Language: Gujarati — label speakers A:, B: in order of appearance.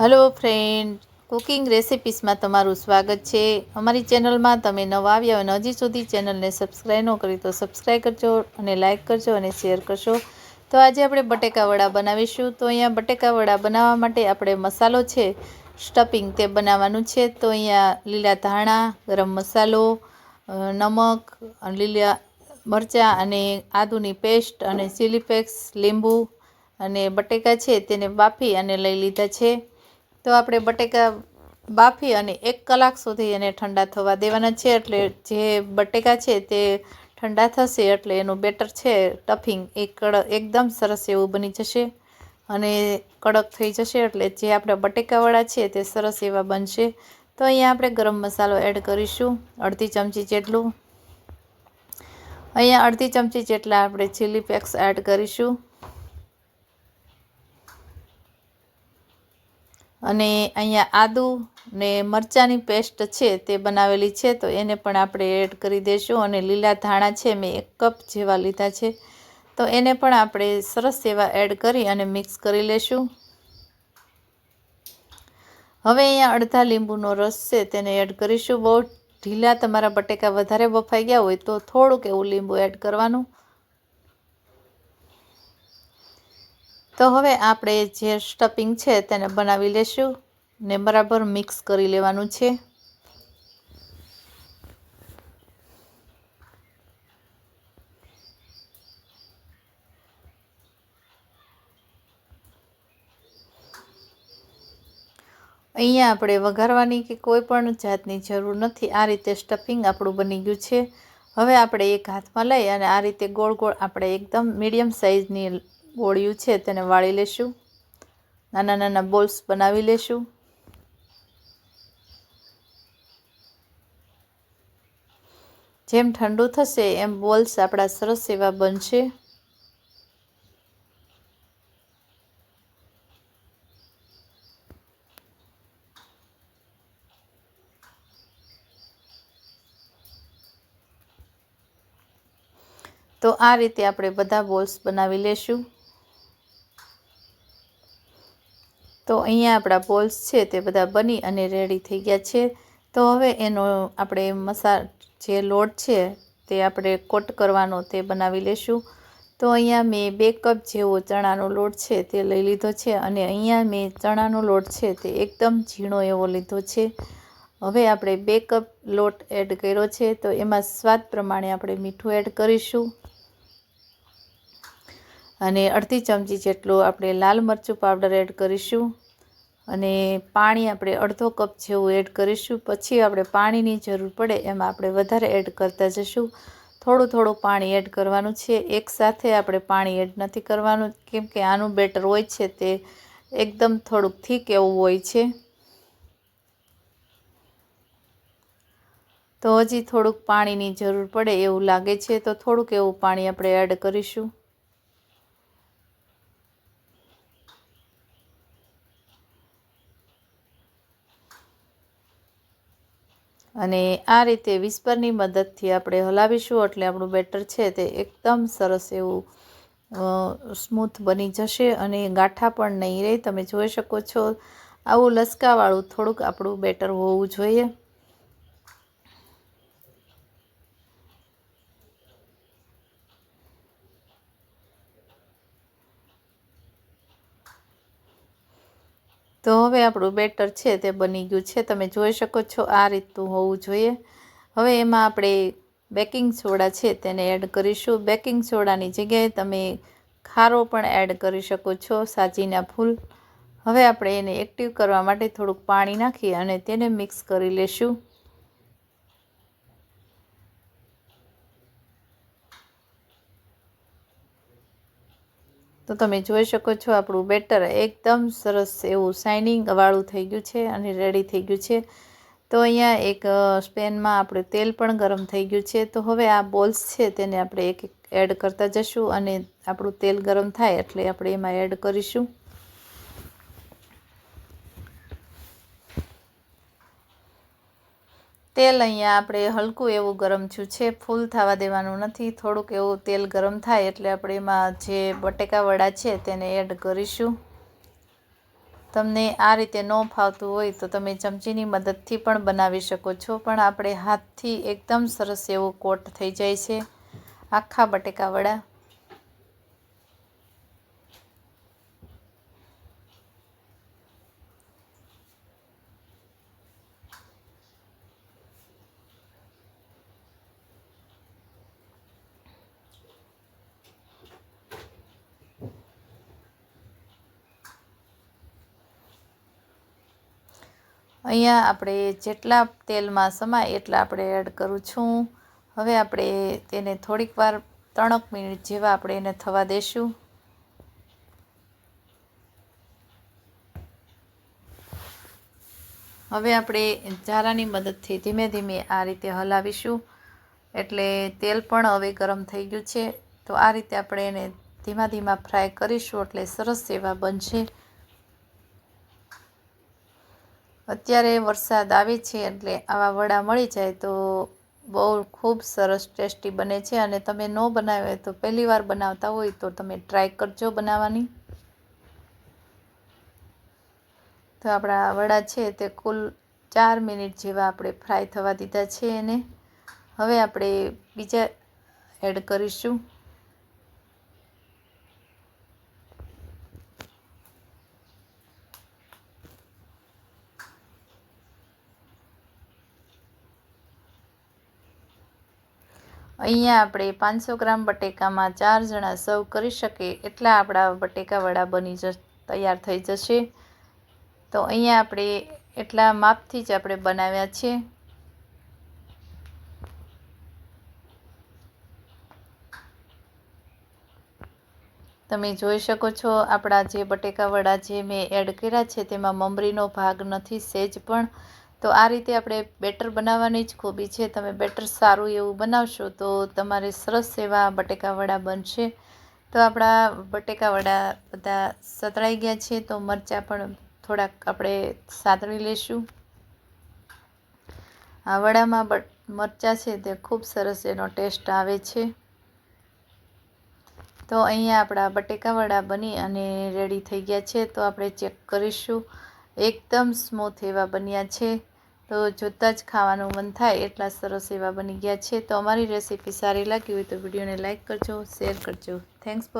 A: હલો ફ્રેન્ડ કુકિંગ રેસિપીસમાં તમારું સ્વાગત છે. અમારી ચેનલમાં તમે નવા આવ્યા અને હજી સુધી ચેનલને સબસ્ક્રાઈબ ન કરી તો સબસ્ક્રાઈબ કરજો અને લાઇક કરજો અને શેર કરશો તો આજે આપણે બટેકાવડા બનાવીશું. તો અહીંયા બટેકાવડા બનાવવા માટે આપણે મસાલો છે સ્ટફિંગ તે બનાવવાનું છે. તો અહીંયા લીલા ધાણા, ગરમ મસાલો નમક, લીલા મરચાં અને આદુની પેસ્ટ અને ચીલી લીંબુ અને બટેકા છે તેને બાફી અને લઈ લીધા છે. તો આપણે બટેકા બાફી અને એક કલાક સુધી એને ઠંડા થવા દેવાના છે. એટલે જે બટેકા છે તે ઠંડા થશે એટલે એનું બેટર છે. ટફિંગ એ કડ, એકદમ સરસ એવું બની જશે અને કડક થઈ જશે. એટલે જે આપણે બટેકાવાળા છે તે સરસ એવા બનશે. તો અહીંયા આપણે ગરમ મસાલો એડ કરીશું અડધી ચમચી જેટલું. અહીંયા અડધી ચમચી જેટલા આપણે ચીલી ફ્લેક્સ એડ કરીશું. અને અહીંયા આદુ ને મરચાંની પેસ્ટ છે તે બનાવેલી છે, તો એને પણ આપણે એડ કરી દઈશું અને લીલા ધાણા છે મેં એક કપ જેવા લીધા છે. તો એને પણ આપણે સરસ એવા એડ કરી અને મિક્સ કરી લેશું. હવે અહીંયા અડધા લીંબુનો રસ છે તેને એડ કરીશું. બહુ ઢીલા તમારા બટેકા વધારે બફાઈ ગયા હોય તો થોડુંક એવું લીંબુ એડ કરવાનું. તો હવે આપણે જે સ્ટફિંગ છે તેને બનાવી લેશું ને બરાબર મિક્સ કરી લેવાનું છે. અહીંયા આપણે વઘારવાની કે કોઈ પણ જાતની જરૂર નથી, આ રીતે સ્ટફિંગ આપણું બની ગયું છે. હવે આપણે એક હાથમાં લઈ અને આ રીતે ગોળ ગોળ આપણે એકદમ મીડિયમ સાઇઝની ગોળિયું છે તેને વાળી લેશું. નાના નાના બોલ્સ બનાવી લેશું. જેમ ઠંડુ થશે એમ બોલ્સ આપણા સરસ એવા બનશે. તો આ રીતે આપણે બધા બોલ્સ બનાવી લેશું. તો અહીંયા આપણા બોલ્સ છે તે બધા બની અને રેડી થઈ ગયા છે. તો હવે એનો આપણે મસા જે લોટ છે તે આપણે કોટ કરવાનો તે બનાવી લેશું. તો અહીંયા મેં બે કપ જેવો ચણાનો લોટ છે તે લઈ લીધો છે અને અહીંયા મેં ચણાનો લોટ છે તે એકદમ ઝીણો એવો લીધો છે. હવે આપણે બે કપ લોટ એડ કર્યો છે તો એમાં સ્વાદ પ્રમાણે આપણે મીઠું એડ કરીશું. અને અડધી ચમચી જેટલું આપણે લાલ મરચું પાવડર એડ કરીશું. અને પાણી આપણે અડધો કપ જેવું એડ કરીશું. પછી આપણે પાણીની જરૂર પડે એમાં આપણે વધારે એડ કરતા જશું. થોડું થોડું પાણી એડ કરવાનું છે. એકસાથે આપણે પાણી એડ નથી કરવાનું. કેમ કે આનું બેટર હોય છે તે એકદમ થોડુંક થીક એવું હોય છે. તો હજી થોડુંક પાણીની જરૂર પડે એવું લાગે છે. તો થોડુંક એવું પાણી આપણે એડ કરીશું. અને આ રીતે વિસ્પરની મદદથી આપણે હલાવીશું એટલે આપણું બેટર છે તે એકદમ સરસ એવું સ્મૂથ બની જશે અને ગાંઠા પણ નહીં રહે. તમે જોઈ શકો છો, આવું લસકાવાળું થોડુંક આપણું બેટર હોવું જોઈએ. તો હવે આપણું બેટર છે તે બની ગયું છે. તમે જોઈ શકો છો આ રીતનું હોવું જોઈએ. હવે એમાં આપણે બેકિંગ સોડા છે તેને એડ કરીશું. બેકિંગ સોડાની જગ્યાએ તમે ખારો પણ એડ કરી શકો છો, સાજીના ફૂલ. હવે આપણે એને એક્ટિવ કરવા માટે થોડુંક પાણી નાખી અને તેને મિક્સ કરી લેશું. તો તમે જોઈ શકો છો આપણું બેટર એકદમ સરસ એવું શાઇનિંગ વાળું થઈ ગયું છે અને રેડી થઈ ગયું છે. તો અહીંયા એક સ્પેનમાં આપણે તેલ પણ ગરમ થઈ ગયું છે. તો હવે આ બોલ્સ છે તેને આપણે એક એક એડ કરતા જશું અને આપણું તેલ ગરમ થાય એટલે આપણે એમાં એડ કરીશું. તેલ અહીંયા આપણે હલકું એવું ગરમ થયું છે, ફૂલ થવા દેવાનું નથી, થોડુંક એવું તેલ ગરમ થાય એટલે આપણે એમાં જે બટેકાવડા છે તેને એડ કરીશું. તમને આ રીતે ન ફાવતું હોય તો તમે ચમચીની મદદથી પણ બનાવી શકો છો, પણ આપણે હાથથી એકદમ સરસ એવો કોટ થઈ જાય છે, આખા બટેકા અહીંયા આપણે જેટલા તેલમાં સમાય એટલા આપણે એડ કરું છું. હવે આપણે તેને થોડીક વાર ત્રણક મિનિટ જેવા આપણે એને થવા દઈશું હવે આપણે જારાની મદદથી ધીમે ધીમે આ રીતે હલાવીશું. એટલે તેલ પણ હવે ગરમ થઈ ગયું છે. તો આ રીતે આપણે એને ધીમા ધીમા ફ્રાય કરીશું એટલે સરસ એવા બનશે. અત્યારે વરસાદ આવે છે એટલે આવા વડા મળી જાય તો બહુ ખૂબ સરસ ટેસ્ટી બને છે અને તમે ન બનાવ્યો તો પહેલી વાર બનાવતા હોય તો તમે ટ્રાય કરજો બનાવવાની. તો આપણા વડા છે તે કુલ ચાર મિનિટ જેવા આપણે ફ્રાય થવા દીધા છે એને. હવે આપણે બીજા એડ કરીશું. અહીંયા આપણે પાંચસો ગ્રામ બટેકામાં ચાર જણા સર્વ કરી શકે એટલા આપણા બટેકા વડા બની જ, તૈયાર થઈ જશે. તો અહીંયા આપણે એટલા માપથી જ આપણે બનાવ્યા છે તમે જોઈ શકો છો આપણા જે બટેકા વડા જે મેં એડ કર્યા છે તેમાં મમરીનો ભાગ નથી, સેજ પણ તો આ રીતે આપણે બેટર બનાવવાની જ ખૂબી છે. તમે બેટર સારું એવું બનાવશો તો તમારે સરસ એવા બટેકાવડા બનશે. તો આપણા બટેકાવડા બધા સતળાઈ ગયા છે તો મરચાં પણ થોડાક આપણે સાતળી લઈશું આ વડામાં મરચાં છે તે ખૂબ સરસ એનો ટેસ્ટ આવે છે. તો અહીંયા આપણા બટેકાવડા બની અને રેડી થઈ ગયા છે. તો આપણે ચેક કરીશું. એકદમ સ્મૂથ એવા બન્યા છે. તો જોતાં જ ખાવાનું મન થાય એટલા સરસ એવા બની ગયા છે. તો અમારી રેસીપી સારી લાગી હોય તો વિડીયોને લાઇક કરજો શેર કરજો. Thanks for